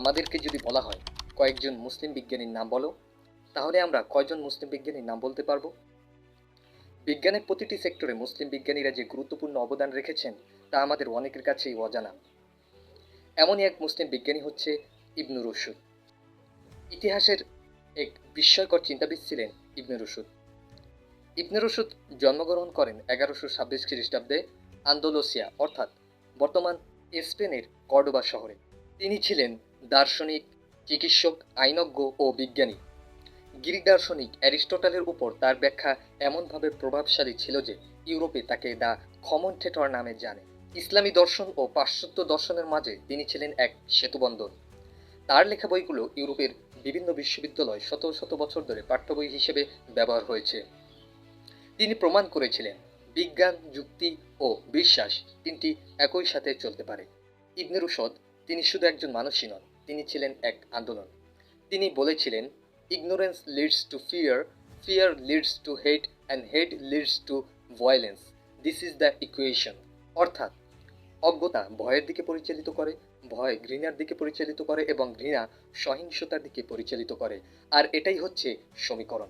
আমাদেরকে যদি বলা হয় কয়েকজন মুসলিম বিজ্ঞানীর নাম বলো, তাহলে আমরা কয়জন মুসলিম বিজ্ঞানীর নাম বলতে পারব? বিজ্ঞানের প্রতিটি সেক্টরে মুসলিম বিজ্ঞানীরা যে গুরুত্বপূর্ণ অবদান রেখেছেন, তা আমাদের অনেকের কাছেই অজানা। এমনই এক মুসলিম বিজ্ঞানী হচ্ছে ইবনু রশিদ। ইতিহাসের এক বিস্ময়কর চিন্তাবিদ ছিলেন ইবনে রসুদ ইবনে রসুদ জন্মগ্রহণ করেন এগারোশো ছাব্বিশ খ্রিস্টাব্দে আন্দোলোসিয়া, অর্থাৎ বর্তমান স্পেনের কর্ডোবা শহরে। তিনি ছিলেন দার্শনিক, চিকিৎসক, আইনজ্ঞ ও বিজ্ঞানী। গ্রিক দার্শনিক অ্যারিস্টটলের উপর তার ব্যাখ্যা এমনভাবে প্রভাবশালী ছিল যে ইউরোপে তাকে দ্য কমনটেটর নামে জানে। ইসলামী দর্শন ও পাশ্চাত্য দর্শনের মাঝে তিনি ছিলেন এক সেতুবন্ধন। তার লেখা বইগুলো ইউরোপের বিভিন্ন বিশ্ববিদ্যালয় শত শত বছর ধরে পাঠ্য বই হিসেবে ব্যবহার হয়েছে। তিনি প্রমাণ করেছিলেন, বিজ্ঞান, যুক্তি ও বিশ্বাস তিনটি একই সাথে চলতে পারে। ইবনে রুশদ, তিনি শুধু একজন মানুষই নন তিনি ছিলেন এক আন্দোলন। তিনি বলেছিলেন ignorance leads to fear fear leads to hate and hate leads to violence this is the equation অর্থাৎ, অজ্ঞতা ভয়ের দিকে পরিচালিত করে, ভয় ঘৃণার দিকে পরিচালিত করে, এবং ঘৃণা সহিংসতার দিকে পরিচালিত করে। আর এটাই হচ্ছে সমীকরণ।